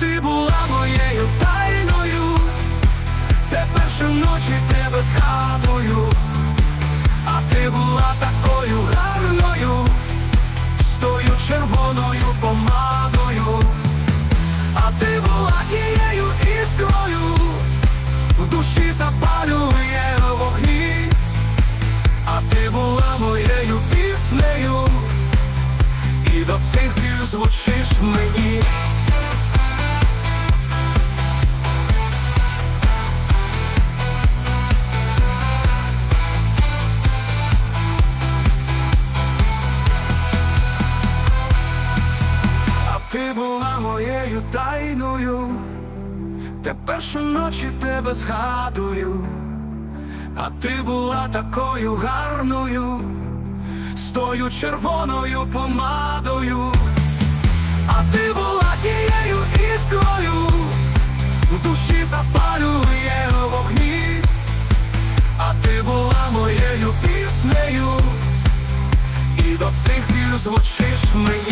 ти була моєю тайною, тепер щоночі тебе згадую, а ти була такою гарною, з тою червоною помадою, а ти була тією іскрою, в душі запалює вогні, а ти була моєю піснею, і до цих пір звучиш мені. Ти була моєю тайною, тепер щоночі тебе згадую, а ти була такою гарною, з тою червоною помадою, а ти була тією іскрою, в душі запалює вогні, а ти була моєю піснею, і до цих пір звучиш мені.